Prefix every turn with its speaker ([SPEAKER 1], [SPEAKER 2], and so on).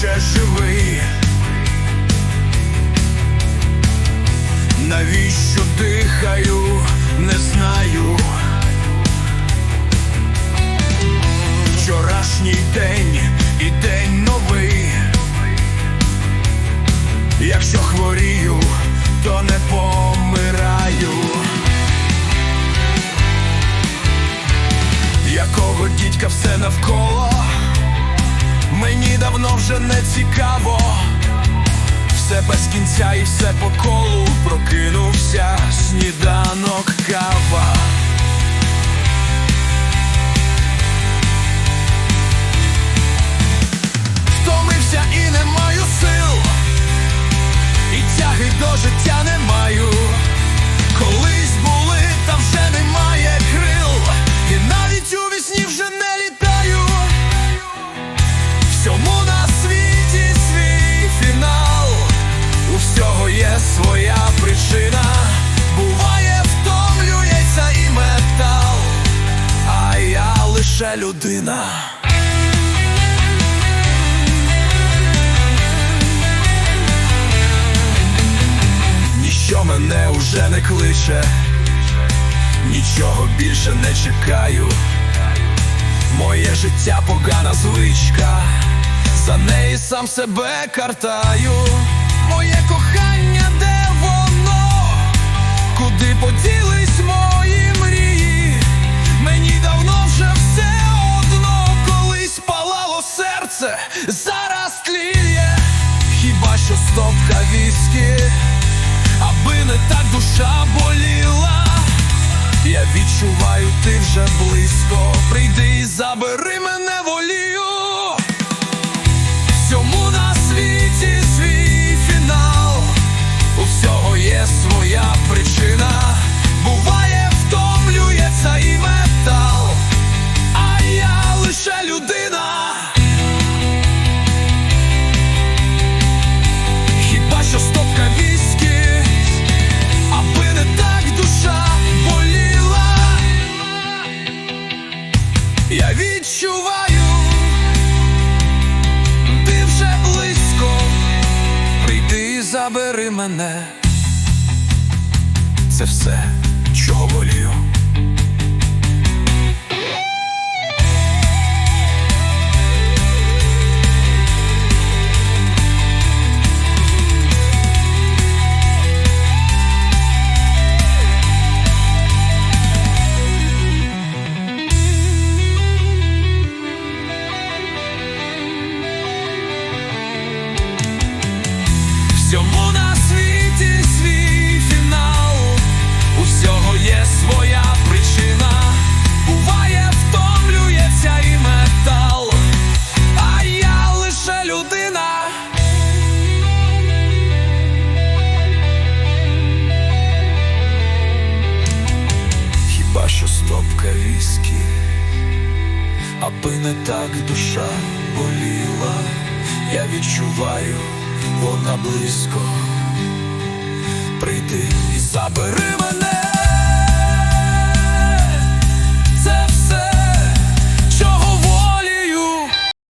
[SPEAKER 1] ще живий. Навіщо дихаю, не знаю. Вчорашній день і день новий. Якщо хворію, то не помираю. Вже не цікаво. Все без кінця і все по колу прокинувся людина. Ніщо мене уже не кличе, нічого більше не чекаю. Моє життя погана звичка, за неї сам себе картаю. Моє кохання, де воно? Куди поділись серце, зараз тліє, хіба що стопка віскі, аби не так душа боліла. Я відчуваю, ти вже близько. Прийди і забери мене волію. Мене. Це все, чого волію. Всьому світі свій фінал, у всього є своя причина. Буває, втомлюється і метал, а я лише людина. Хіба що стопка віскі, аби не так душа боліла, я відчуваю, вона близько. Прийди і забери мене.